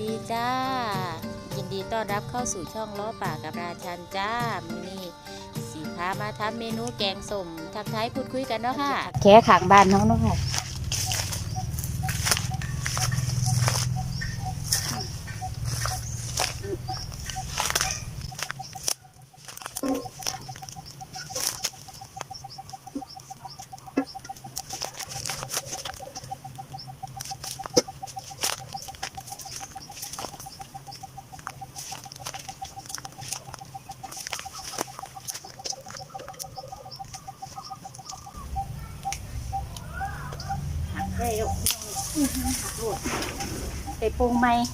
ดีจ้า ยินดีต้อนรับเข้าสู่ช่องล้อป่ากับราชันจ้ามินี่สีพามาทำเมนูแกงส้มทักทายพูดคุยกันเนาะค่ะ แค่ขางบ้านน้องเนาะค่ะ หักได้แล้วหักโลด ไปปรุงไหม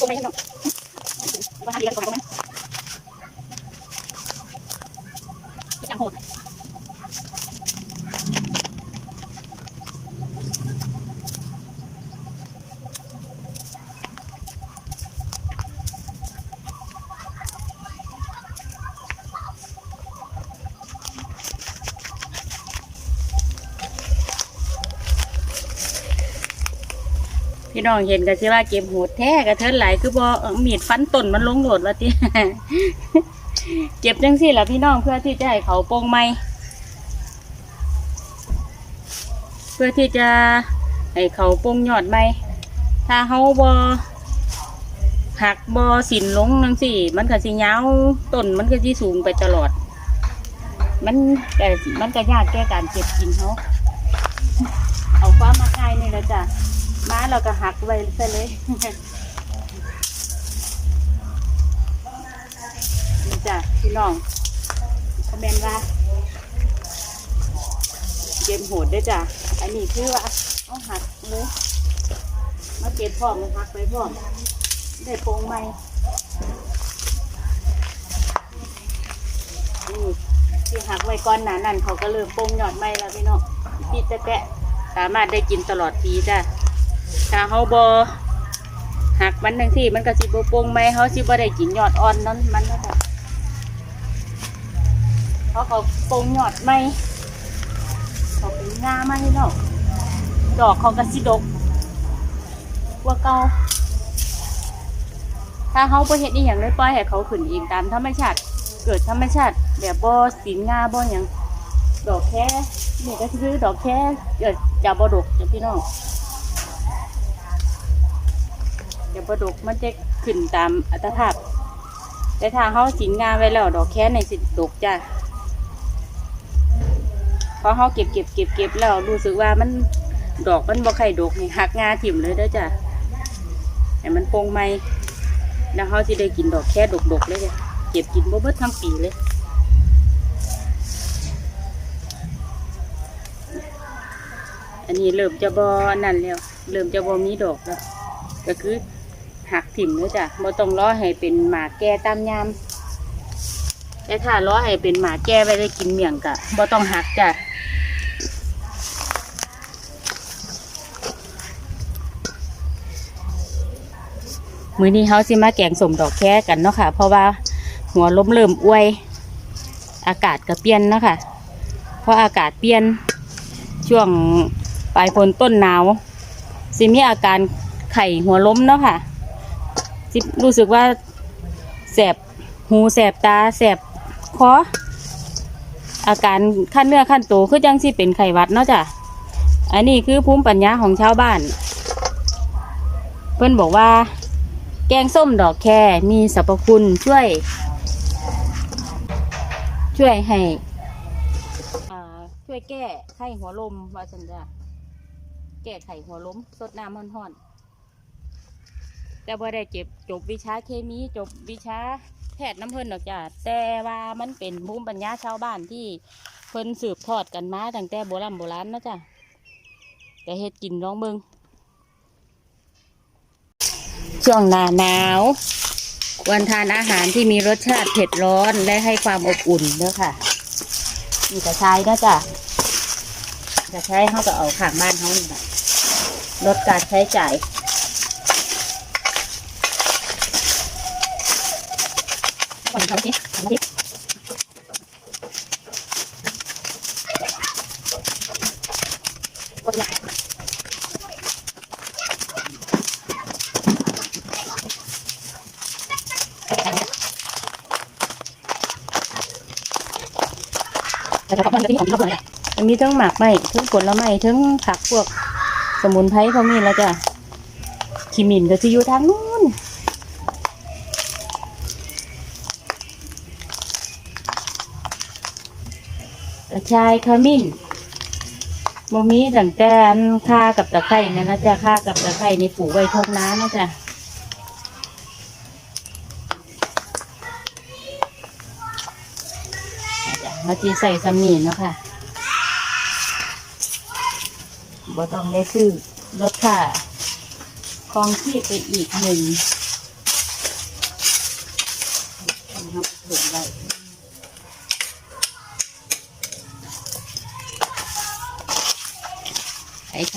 ปรุงไหมน้องว่าทำดีกันก่อนปรุงไหมจังโหด พี่ น้องเห็นก็สิว่าเก็บโหดแท้กระเทินไหลคือบ่อามีดฟันต้นมันลงโหลดว่าติเก็บจังซี่ล่ะพี่น้องเพื่อที่จะให้เขาโป่งไหมเพื่อที่จะให้เขาโป่งยอดไหมถ้าเฮาบ่หักบ่สินลงจังซี่มันก็สิยาวต้นมันก็สิสูงไปตลอด มันก็มันก็ยากแก่การเก็บกินเขาเอาฟ้ามาคายนี่แหละจ้ะ มาเราก็หักไว้ซะเลยนี่จ้ะพี่น้องคอมเมนต์ว่าเกมโหดได้จ้ะ อันนี้คือว่าเอาหักเลยมาเก็บพร้อมมาหักไปพร้อม ได้โปรงใหม่นี่ที่หักไว้ก่อนหนานั่นเขาก็เริ่มโปรงยอดใหม่แล้วพี่น้องพี่จะแกะสามารถได้กินตลอดปีจ้ะ ถ้าเขาบอหักมันทั้งที่มันก็สิบโป่งไหมเขาสิบ่ได้กินยอดอ่อนนั้นมันนะคะเพราะเขาโป่งยอดไหมเขาเป็นงาไหมเนาะดอกเขาก็สิดกกว่าเก่าถ้าเขาบ่เฮ็ดอีหยังเลยปล่อยให้เขาขึ้นเองตามธรรมชาติเกิดธรรมชาติแบบบ่สีงาบ่หยังดอกแค่เนี่ยก็คือดอกแค่เกิดจะบ่ดกจ้ะพี่น้อง เดี๋ยวปลาดุกมันจะขึ้นตามอัตภาพ แต่ทางเขาสินงานไว้แล้วดอกแค่ในสิดกจ้ะพอเขาเก็บเก็บเก็บเก็บแล้วรู้สึกว่ามันดอกมันบ่ไข่ดกนี่หักงาถิ่มเลยเด้อจ้ะแต่มันโปร่งไหมแล้วเขาจะได้กินดอกแค่ดกๆเลยจ้ะเก็บกินบ่เบิดทั้งปีเลยอันนี้เริ่มจะบอนั่นแล้ว เริ่มจะบอมีดอกแล้ว ก็คือ หักถิ่มเลยจ้ะบ่ต้องรอให้เป็นหมาแก่ตามยามแต่ถ้ารอให้เป็นหมาแก่ไว้ได้กินเมี่ยงกะบ่ต้องหักจ้ะมื้อนี้เฮาสิมาแกงสมดอกแค่กันเนาะค่ะ เพราะว่าหัวล้มเริ่มอวย อากาศก็เปลี่ยนเนาะค่ะ เพราะอากาศเปลี่ยนช่วงปลายฝนต้นหนาวสิมีอาการไข่หัวล้มเนาะค่ะ สิรู้สึกว่าแสบหูแสบตาแสบคออาการขั้นเนื้อขั้นตัวคือจังสิเป็นไข้หวัดเนาะจ้ะอันนี้คือภูมิปัญญาของชาวบ้าน เพื่อนบอกว่า แกงส้มดอกแคมีสรรพคุณช่วย ช่วยให้อ่าช่วยแก้ไข้หัวลมว่าสันจ้ะแก้ไข้หัวลมสดน้ำห่อนๆ แต่บ่ได้เจ็บจบวิชาเคมีจบวิชาแพทย์น้ำเพิ่นดอกจ้ะแต่ว่ามันเป็นภูมิปัญญาชาวบ้านที่เพิ่นสืบทอดกันมาตั้งแต่โบราณโบราณนะจ้ะแต่เฮ็ดกินร้องเบิงช่วงหน้าหนาวควรทานอาหารที่มีรสชาติเผ็ดร้อนและให้ความอบอุ่นเด้อค่ะมีกระชายนะจ๊ะกระชายเขาก็เอาข้างบ้านเขานี่แหละลดการใช้จ่าย ก่อนทำสิทำสิกดละแต่ละคนจะที่ผมชอบเลยมันมีทั้งหมากไม้ทั้งผลไม้ทั้งผักพวก สมุนไพรเขามีแล้วจ้ะขีมินก็จะอยู่ทางนู้นกระ ชายขมิ้นโมมีตั้งแต่อันค่ากับตะไคร่นยนะจ๊ะค่ากับตะไคร่ในปลูกไว้ทงน้ำนะจ๊ะมาจีใส่สมีนเนาะค่ะบ่ต้องได้ซื้อลดค่าคองที่ไปอีกหนึ่ง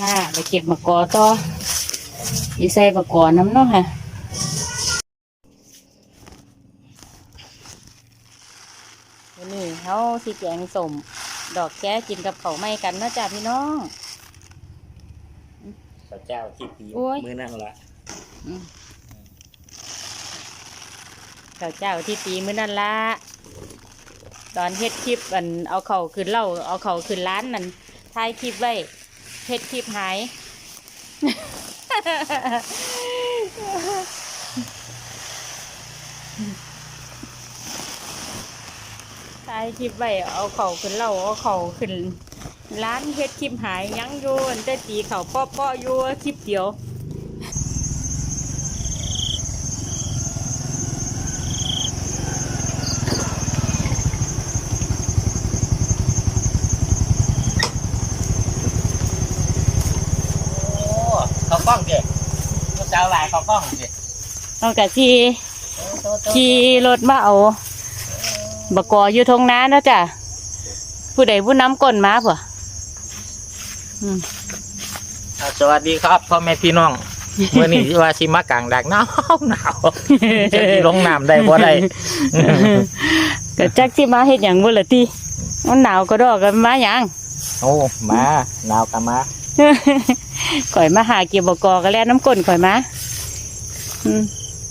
ค่ะไปเก็บมะกอต่ออีใส่มะกอน้ำเนาะค่ะวันนี้เขาสิแกงสมดอกแก้กินกับเขาวไม่กันเนาะจ้าพี่น้องพระเจ้าที่ปีโอ้ยมือนั่นละอืมเจ้าเจ้าที่ปีมื้อนั่นละตอนเฮ็ดคลิปอันเอาเข่าขึ้นเล่าเอาเข่าขึ้นร้านนั่นถ่ายคลิปไว้ เฮ็ดคลิปหายถ่ายคลิปไปเอาเข่าขึ้นเล่าเอาเข่าขึ้น ร้านเฮ็ดคลิปหายยังโยนแต่ตีเข่าป้อป้อโย่คลิปเดียว โอ้เขากล้องเด็กพระ เจ้าหลายเขากล้องเด็กเอากะที่ขี่รถมาเอาบกออยู่ทงน้าเนาะจ้ะผู้ใดผู้น้ำก้นมาป่ะอืมสวัสดีครับพ่อแม่พี่น้องเมื่อนี้ว่าชิมากลางดักหนาวหนาวจะที่ลงน้ำได้บ่ได้ก็จักที่มาเฮ็ดหยังบ่ละติมันหนาวก็ดอกกันมาหยังโอ้มาหนาวกันมาข่อยมาหาเก็บบกอก็แล้วน้ำก้นข่อยมาอืม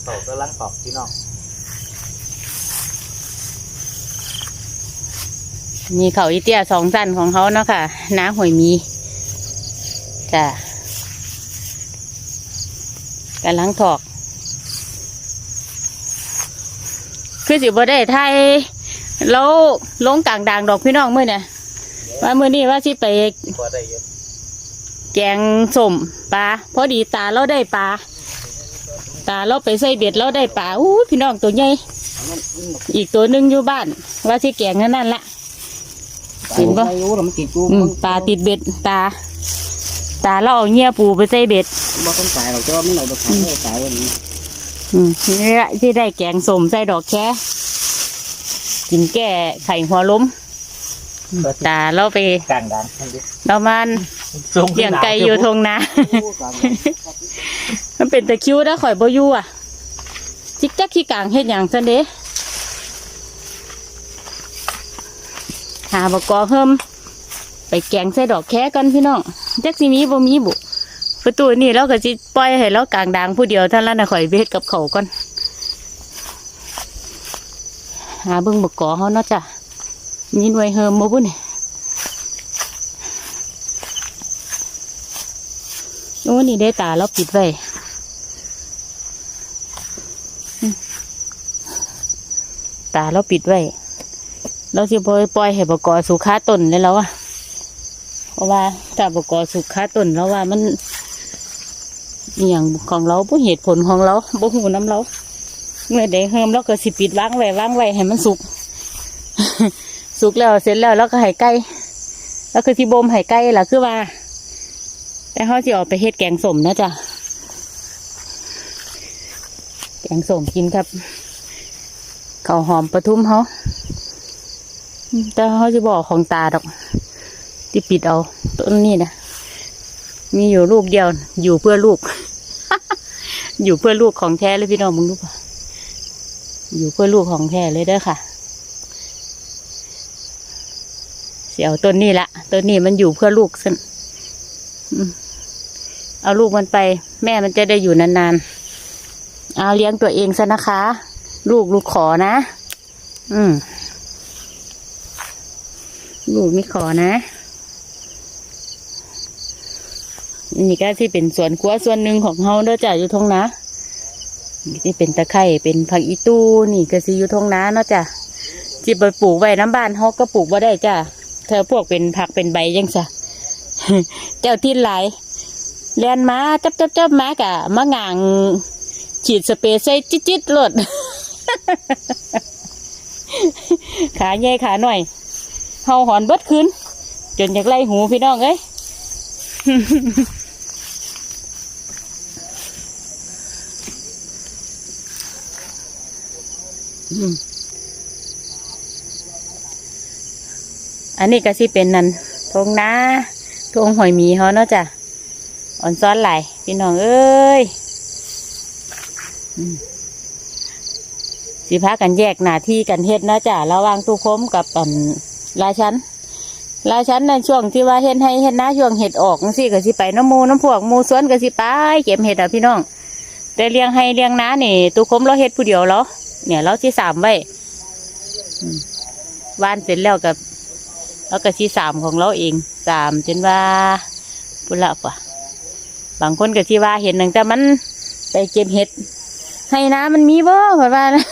เขากำลังตอบพี่น้องมีเขาอีเตี้ยสองสั้นของเขาเนาะค่ะน้าหวยมีจ้ะกำลังถอก คือสิบ่ได้ไทยแล้วลงกลางด่างดอกพี่น้องมื้อเนี่ยว่ามื้อนี้ว่าสิไปบ่ได้เยอะแกงสมปลาพอดีตาเราได้ปลา ตาเราไปใส่เบ็ดเราได้ปลาอู้พี่น้องตัวใหญ่อีกตัวหนึงอยู่บ้าน ว่าสิแกงนั่นนั่นละเห็นปะไม่รู้หรอกมันติดกูอืมปลาติดเบ็ดตา ตาเราเอาเงี้ยปูไปใส่เบ็ดบ่ต้องตายหรอกแต่ว่ามันไหลบ่ขายไม่ตายวันนี้อืมนี่แหละที่ได้แกงส้มใส่ดอกแค่กินแก้ไข่หัวล้มตาเราไปกลางดังนั่นดิเรามันสูง เลี้ยงไก่อยู่ทงนากูกลางมันเป็นตะคริวนะข่อยบ่อยู่อะจิกจักขี้กลางเฮ็ดหยังซันเด้หาบกอเพิ่ม ไปแกงใส่ดอกแค่กันพี่น้องจักสิมีบ่มีบุประตูนี่เราก็สิปล่อยให้เรากลางดางผู้เดียวเท่านั้นนะข่อยไปเฮ็ดกับเขาวก่อนหาเบิ่งบกอเฮาเนาะจ้ะมีหน่วยเฮิมบ่บุนี่โนี่ได้ตาเราปิดไว้ตาเราปิดไว้ เราสิปล่อยปล่อยให้บกอสุขาต้นเลยแล้วอะเพราะว่าถ้าบกอสุกค่าต้นแล้วว่ามันอย่างของเราบ่เหตุผลของเราบ่หูน้ำเราเมื่อใดเฮิมเราก็สิปิดวางไว้วางไว้ให้มันสุก สุกแล้วเสร็จแล้วเราก็ให้ไก่แล้วคือที่บ่มให้ไก่ล่ะคือว่า แต่เขาสิออกไปเฮ็ดแกงส้มนะจ๊ะ แกงส้มกินครับข้าวหอมปทุมเขาแต่เขาจะบอกของตาดอก ที่ปิดเอาต้นนี้นะมีอยู่ลูกเดียว อยู่เพื่อลูก อยู่เพื่อลูกของแท้เลยพี่น้องมึงรู้ปะอยู่เพื่อลูกของแท้เลยเด้อค่ะเสียวต้นนี้ละต้นนี้มันอยู่เพื่อลูกซึ่ง เอาลูกมันไป แม่มันจะได้อยู่นานๆ เอาเลี้ยงตัวเองซะนะคะ ลูกลูกขอนะ อืม ลูกไม่ขอนะนี่ก็ที่เป็นสวนครัวส่วนหนึ่งของเฮาเด้อจ้ะอยู่ทงนานี่ที่เป็นตะไคร่เป็นผักอีตู้นี่ก็สิอยู่ทงนาเนาะจ้ะจิไปปลูกไว้น้ำบ้านเฮาก็ปลูกบ่ได้จ้ะเธอพวกเป็นผักเป็นใบยังซะเจ้าที่หลาย เลียนมาจับจับจับมากะมะงางฉีดสเปรย์ใส่จิ๊ดจิ๊ดๆโลดขาใหญ่ขาหน่อยเฮาหอนเบิดคืนจนอยากไล่หูพี่น้องเอ้ยอันนี้ก็สิเป็นนันทงนาทงหอยมีเขาเนาะจ้ะ อ่อนซ้อนไหลพี่น้องเอ้ยสิพากันแยกหน้าที่กันเฮ็ดนะจ้ะระว่างตู้คมกับอันราชันราชันในช่วงที่ว่าเฮ็ดให้เฮ็ดนาช่วงเห็ดออกจังซี่ก็สิไปน้ำมูน้ำพวกมูสวนก็สิไปเก็บเห็ดอะพี่น้อง แต่เลี้ยงให้เลี้ยงน้านี่ตู้คมเราเฮ็ดผู้เดียวเหรอเนี่ยเราที่สามไว้วานเสร็จแล้วกับเราก็ที่สามของเราเองสามจนว่าปุละปะ บางคนก็ที่ว่าเห็นตั้งแต่มันไปเก็บเห็ดให้น้ำมันมีบ่เหมือว่านะ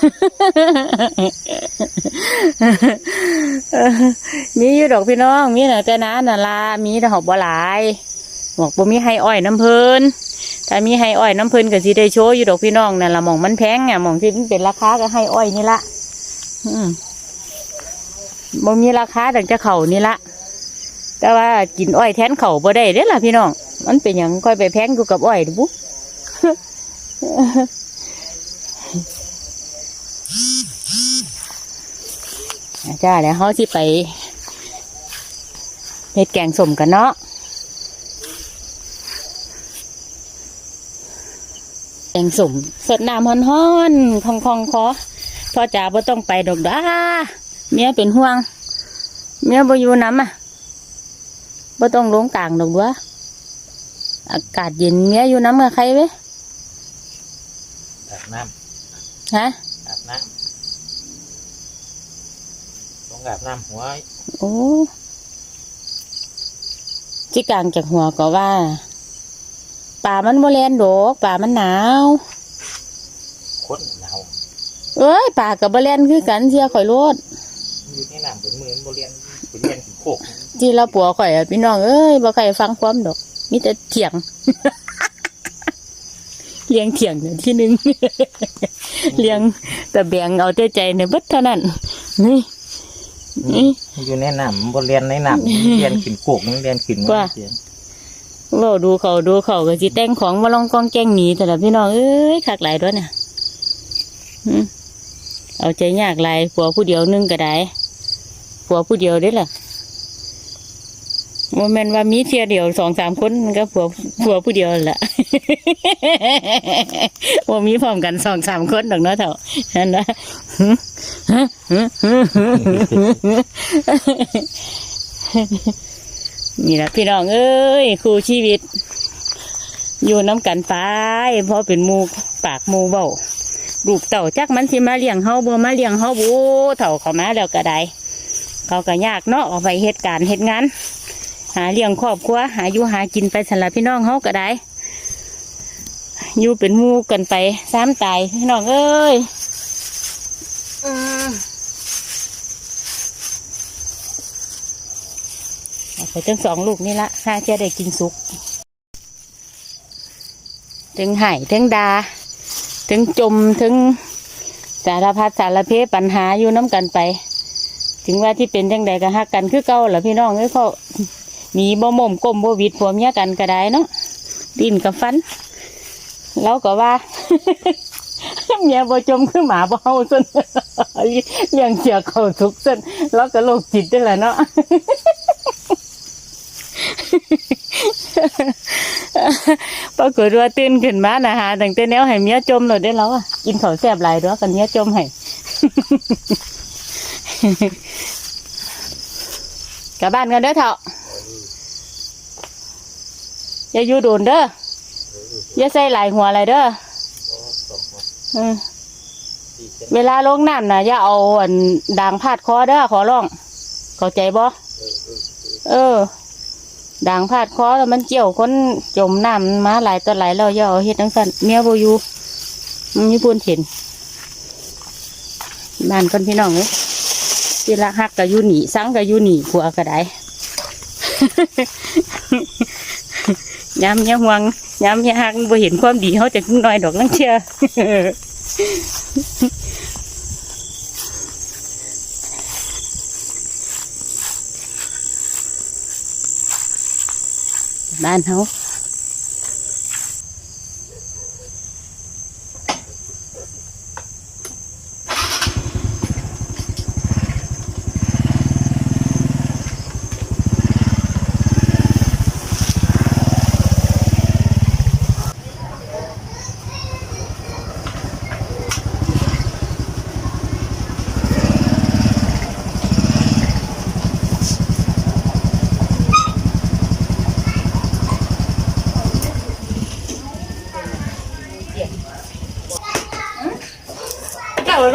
มีอยู่ดอกพี่น้อง มีแต่น้าน่ะลามีแต่หอบบ่หลายบอกบ่มีให้อ้อยน้ำเพลินถ้ามีให้อ้อยน้ำเพลินก็สิได้โชว์อยู่ดอกพี่น้องนั่นละหมองมันแพงอะหมองที่มันเป็นราคาก็ให้อ้อยนี่ละอืมบ่มีราคาดังจะเข่านี่ละแต่ว่ากินอ้อยแทนเข่าบ่ได้เด้อล่ะพี่น้อง มันเป็นอย่างค่อยไปแพงอยู่กับอ้อยดูบุจ้าเดี๋ยวเขาสิไปเฮ็ดแกงสมกันเนาะแกงสมสดน้ำฮ้อนๆคองคองคอพ่อจ๋าบ่ต้องไปดอกด้าเมียเป็นห่วง เมียบ่อยู่น้ำอะบ่ต้องลงกลางดอกด้ว อากาศเย็นเมียอยู่น้ำกับใครเว้ยอาบน้ฮะำอาบน้ำต้องอาบน้ำหัวโอ้ที่กลางจากหัวก็ว่า ป่ามันโมเลนดอกป่ามันหนาว คนหนาวเอ้ยป่ากับโมเลนคือกันเชียข่อยโลดอยู่ในน้ำเป็นมือนโบเรียนเป็นเรียนถึงโคกที่เราปัวข่อยอะพี่น้องเอ้ยบ่ใครฟังความดอก มีแต่เถียงเลี้ยงเถียงเนี่ยที่หนึ่งเลี้ยงแต่แบ่งเอาใจใจในเบิดเท่านั้นนี่นี่อยู่ในน้ำโบเรียนในน้ำเรียนขึ้นโคกเรียนขึ้นว่าเว่าดูเขาดูเขาก็สิแต่งของมาลองกองแกงหนีแต่ละพี่น้องเอ้ยคักหลายด้วยน่ะหึเอาใจยากหลายผัวผู้เดียวนึงก็ได้ผัวผู้เดียวได้ล่ะ โมเมนว่ามีเทียเดียวสองสามคนก็ผัวผัวผู้เดียวแหละว่ามีพร้อมกันสองสามคนดอกเนาะเถ่านั่นนะนี่แหละพี่น้องเอ้ยครูชีวิต อยู่น้ำกันไปเพราะเป็นมูปากมูเบาลูกเต่าจักมันสิมาเลี้ยงเฮาบ่มาเลี้ยงเฮาบูเต่าเขามาแล้วก็ได้เขาก็ยากเนาะเอาไปเหตุการณ์เหตุงาน หาเลี้ยงครอบครัวหาอยู่หากินไปสำหรับพี่น้องเฮาก็ได้ อยู่เป็นหมูกันไปซ้ำตายพี่น้องเอ้ยอืมไปจังสองลูกนี่ละห้าจะได้กินสุกถึงไห่ถึงดา ถึงจมถึงสารพัดสารเพปัญหาอยู่น้ำกันไป ถึงว่าที่เป็นจังใดก็ฮักกันคือเก่าเหรอพี่น้องเอ้ยเขา หนีบ่ม่มก้มบ่วิดผัวเมียกันก็ได้เนาะดินกับฟันแล้วก็ว่าเมียบ่จมคือหมาบ่เฮาซนเลี้ยังเสียเขาทุกเส้นแล้วก็โรคจิตด้วยแหละเนาะปรากฏว่าตื่นขึ้นมานะฮะตั้งแต่แนวให้เมียจมเลยได้แล้วอะกินข้าวแซ่บหลายด้วยกันเมียจมให้กลับบ้านกันเด้อเถอะ อย่าอยู่โดนเด้ออย่าใส่หลายหัวอะไรเด้ออืมเวลาลงน้ำนะอย่าเอาอันด่างพาดคอเด้อขอร้อง เข้าใจบ่เออด่างพาดคอแล้วมันเกี่ยวคนจมน้ำมาหลายตัวหลายแล้วอย่าเอาเฮ็ดทั้งสันเมียบ่อยู่มันมีพูนเห็นบ้านคนพี่น้องเลยที่รักฮักกับยูหนีสังกับยูหนีผัวก็ได้ ย้ำย้ำหวังย้ำย้ำหักบ่เห็นความดีเขาจะน้อยดอกนั่งเชื่อบ้านเขา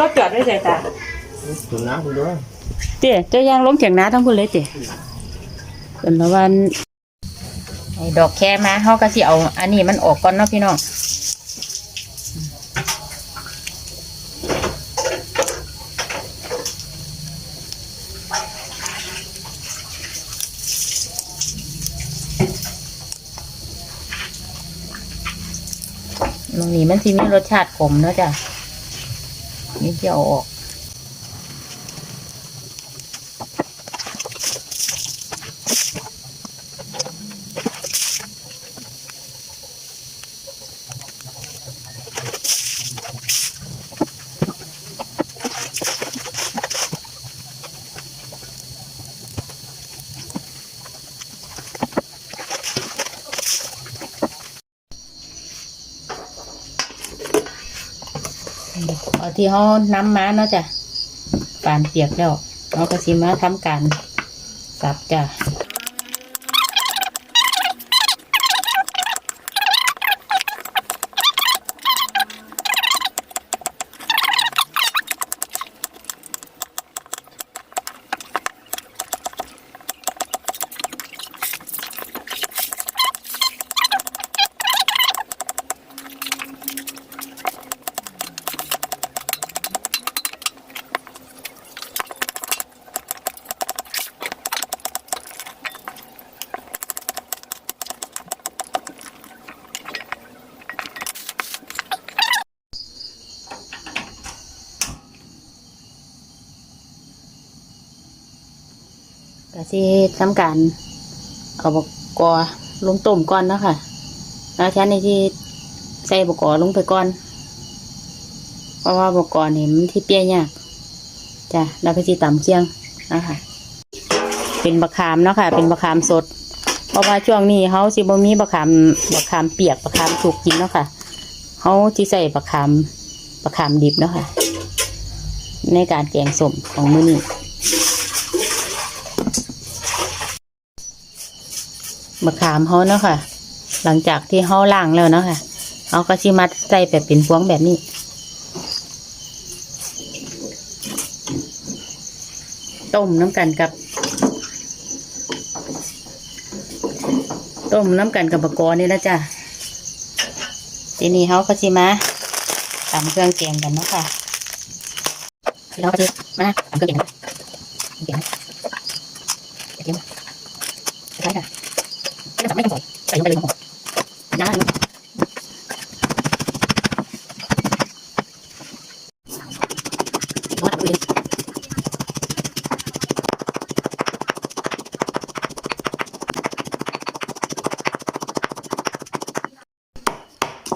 เจ้ารถจอดไว้ใส่ตาถุงน้ำคุณด้วยเจ๊เจ้ายางล้มเถียงนาทั้งคนเลยเจ๊เป็นละวันไอ้ดอกแค่มาเขาก็สิเอา อันนี้มันออกก่อนเนาะพี่น้องตรงนี้มันสิมีรสชาติขมเนาะจ้ะ นี่จะเอาออก เอา ที่เขาน้ำม้าเนาะจ้ะปานเปียกแล้วเราก็สิมาทำการสับจ้ะก็ สิทำการเอาบกกอลงต้มก่อนเนาะค่ะแล้วฉันนี่ที่ใส่บกกอลงไปก่อน เพราะว่าบกกอนี่มันที่เปี้ยยากจ้ะแล้วก็สิตำเคียงนะคะเป็นบะขามเนาะค่ะ เป็นบะขามสด เพราะว่าช่วงนี้เขาสิบ่มีบะขามบะขามเปียกบะขามสุกกินเนาะค่ะเขาที่ใส่บะขามบะขามดิบเนาะค่ะ ในการแกงส้มของมื้อนี้ มะขามเขาเนาะค่ะ หลังจากที่เขาล้างแล้วเนาะค่ะเขาก็ชิมัดใส่แบบเป็นพวงแบบนี้ต้มน้ำกันกับ ต้มน้ำกันกับบะกอนี่แล้วจ้ะทีนี้เขาก็ชิมาตำเครื่องแกงกันเนาะค่ะเราก็จะมาตำเครื่องแกงกันเครื่องแกงนะเครื่องแกงนะ ไม่ใส่ใส่ลงไปเลยนะ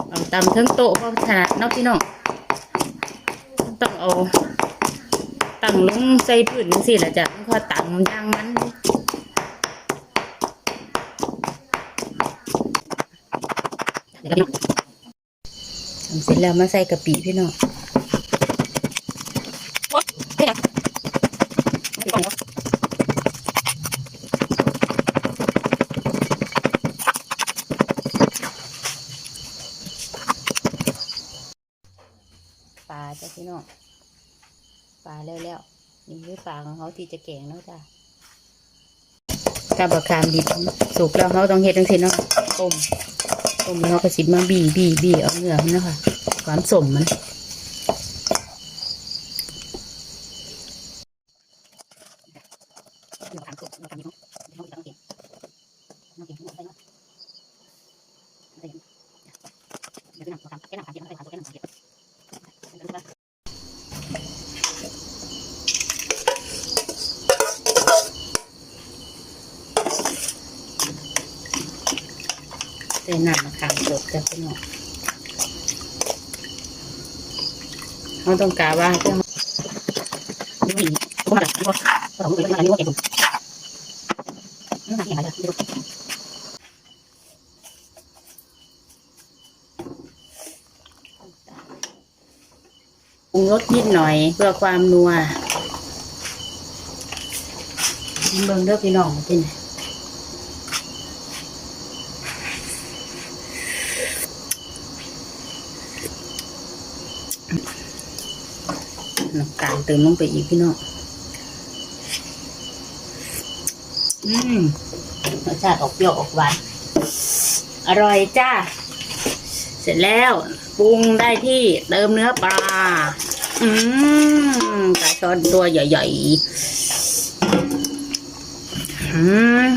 เอาตำเทั้งโต๊ะเพราะถนัดนอกพี่น้องต้องเอาตั้งลงใส่พื้นจังซี่แหละจ้ะพอตั้งย่างมันเลยเดี๋ยวพี่น้องทำเสร็จ แล้วมาใส่กะปิพี่น้องปลาจ้ะพี่น้องปลาแล้วแล้วนี่คือปลาของเขาที่จะแกงเนาะจ้ะกับบักขามดิบสุกแล้วเขาต้องเฮ็ดจังซี่เนาะต้มต้มแล้วก็สิมาบีบีบีเอาเนื้อมันเนาะค่ะ ความสมมันใส่น้ำมะขามสดจ้ะพี่น้อง เขาต้องการว่าเจ้าดูดีผมมาจากที่ว่าเราไม่ได้ว่าเก่งนี่หนักอย่างไรปรุงรสนิดหน่อยเพื่อความนัวเบิ่งเด้อพี่น้องเป็นไง น้ำตาล เติมลงไปอีกพี่น้องอืมรสชาติออกเปรี้ยวออกหวานอร่อยจ้า เสร็จแล้วปรุงได้ที่เติมเนื้อปลา อืมปลาช้อนตัวใหญ่ๆอืม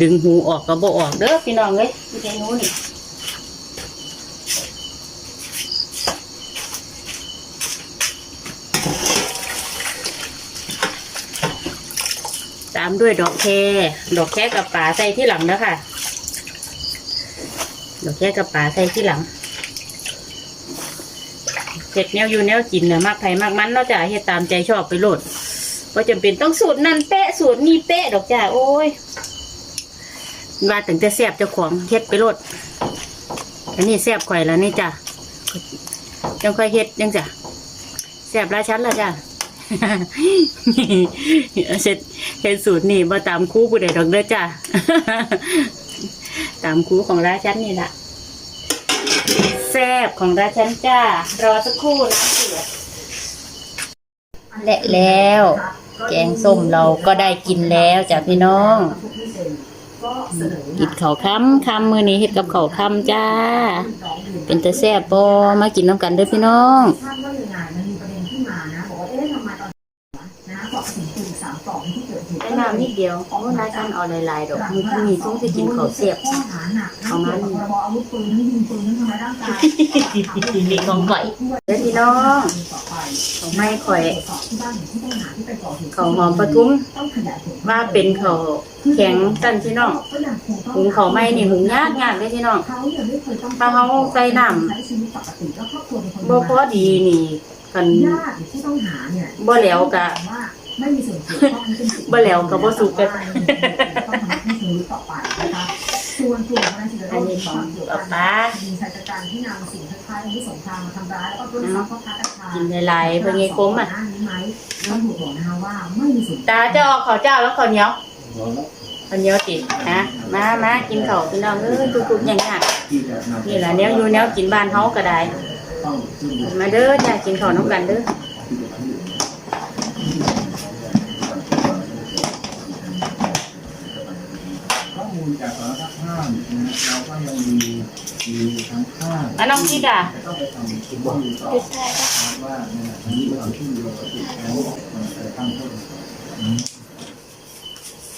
ดึงหูออกก็บ่ออกเด้อพี่น้องเอ้ยพี่แกงูนี่ามด้วยดอกแคดอกแคกับป่าใส่ที่หลังนะคะดอกแคกับป่าใส่ที่หลังเสร็จแนวอยู่แนวกินเนะมากไผ่มากมันเนาะจ้ะเฮ็ดตามใจชอบไปโหลดก็จำเป็นต้องสูตรนั่นเป๊ะสูตรนี่เป๊ะดอกจ้าโอ้ยว่าถึงจะแซบจ้าของเฮ็ดไปโหลดอันนี้แซบข่อยแล้วนี่จ้ะยังค่อยเฮ็ดยังจ้ะแซบราชันและจ้ะ เสร็จเห็นสูตรนี่มาตามคู่ผู้ใดดอกเด้อจ้ะตามคู่ของราชันนี่แหละแซ่บของราชันจ้ารอสักครู่นะเสือและแล้ว แกงส้มเราก็ได้กินแล้วจ้ะพี่น้องกินข้าค่ำค่ำมือนี้เฮ็ดกับข้าค่ำจ้า เป็นแต่แซ่บบ่มากินน้ำกันเด้อพี่น้อง เกิดเหตุได้น้ำนิดเดียวเพราะว่าราชันเอาหลายๆดอกมือที่มีทุ่งจะกินข้าวเสียบข้อหาหนักเอามาพรบอาวุธปืนทั้งยิงปืนทั้งทำร้ายร่างกายมีของก่อยเด้อพี่น้องต่อไปของไม่ข่อยตรวจสอบที่บ้านของผู้ต้องหาที่ไปก่อเหตุเขาหอมปทุมต้องขยายผลว่าเป็นเขาแข็งสั้นพี่น้องก็ยังคงต้องหุงเขาวไม่นี่หุงยากยากเลยพี่น้องเขายังไม่เคยต้องถ้าเขาใส่น้ำใช้ชีวิตปกติแล้วครอบครัวเป็นคนบ่พอดีนี่กันญาติหรือผู้ต้องหาเนี่ยบ่แล้วกะว่า ไม่มีส่วนเกี่ยวข้องเป็นสิทธิ์บ่แล้วก็บ่สุกกัน ต้องทำให้ชีวิตต่อไปนะคะส่วนกลุ่มคณะศิลปะอันนี้ของป๊าป๊ามีชายชะกันที่นำสิ่งคล้ายๆอาวุธสงครามมาทำร้ายแล้วก็ปล้นทรัพย์พ่อค้ากัญชากินหลายๆเพื่อไงคุ้มอะ หน้านี้ไหมต้องถูกบอกนะคะว่าไม่มีส่วนตาจะออกข้าวเจ้าแล้วข้าวเหนียวร้อนแล้วข้าวเหนียวติดนะมามากินข้าวพี่น้องเอ้ยทุกๆอย่างยากที่จะนำนี่แหละแนวอยู่แนวกินบ้านเฮาก็ได้ต้องขึ้นอยู่มาเด้อจ้ากินข้าวน้ำกันเด้อ ข้อมูล จากสารพัดข้ามนะฮะเราก็ยังมีมีทั้งข้ามอะน้องคิดอะจะต้องไปทำข้อมูลต่อนะครับว่าเนี่ยอันนี้เราที่เราติดแล้วมันจะตั้งต้นอืม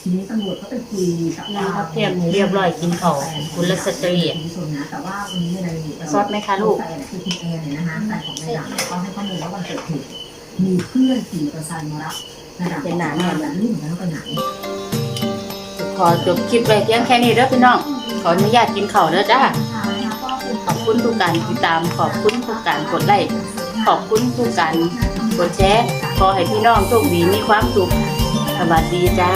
ทีนี้ตำรวจก็ไปคุยกับนี่ครับเตรียมเรียบร้อยกินข้าวกุลสตรีอะคุณผู้ชมนะแต่ว่าวันนี้ในซอสไหมคะลูกแฟนคือคุณแอนเนี่ยนะคะแฟนของนายดาบก็ให้ข้อมูลว่าวันเกิดเหตุมีเพื่อนขี่มอเตอร์ไซค์มารับนายดาบเป็นหนาแน่แน่แบบนี้เหมือนกันว่าไปไหน ขอจบคลิปไว้เพียงแค่นี้เด้อพี่น้อง ขออนุญาตกินข้าวเด้อจ้า ขอบคุณทุกการติดตาม ขอบคุณทุกการกดไลค์ ขอบคุณทุกการกดแชร์ ขอให้พี่น้องโชคดีมีความสุข สวัสดีจ้า